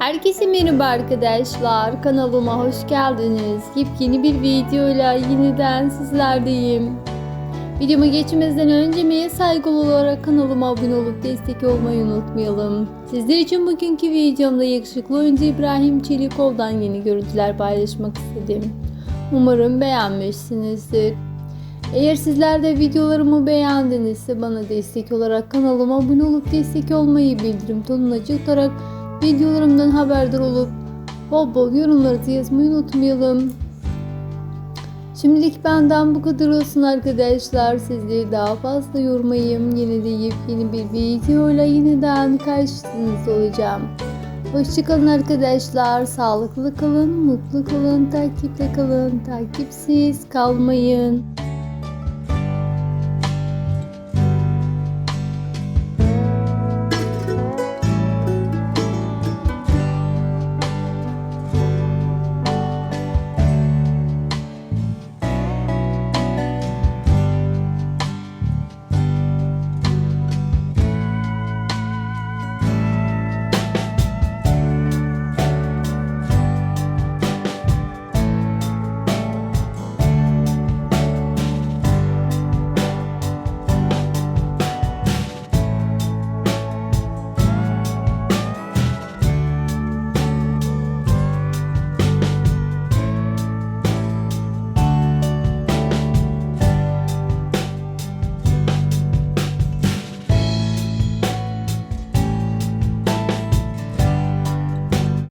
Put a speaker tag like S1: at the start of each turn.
S1: Herkese merhaba arkadaşlar. Kanalıma hoş geldiniz. Yepyeni bir videoyla yeniden sizlerdeyim. Videoma geçmeden önce emeğe saygılı olarak kanalıma abone olup destek olmayı unutmayalım. Sizler için bugünkü videomda yakışıklı oyuncu İbrahim Çelikov'dan yeni görüntüler paylaşmak istedim. Umarım beğenmişsinizdir. Eğer sizler de videolarımı beğendinizse bana destek olarak kanalıma abone olup destek olmayı bildirim tonuna tutarak videolarımdan haberdar olup bol bol yorumlarınızı yazmayı unutmayalım. Şimdilik benden bu kadar olsun arkadaşlar. Sizleri daha fazla yormayayım. Yine de yepyeni bir videoyla yeniden karşınızda olacağım. Hoşçakalın arkadaşlar. Sağlıklı kalın, mutlu kalın, takipte kalın, takipsiz kalmayın.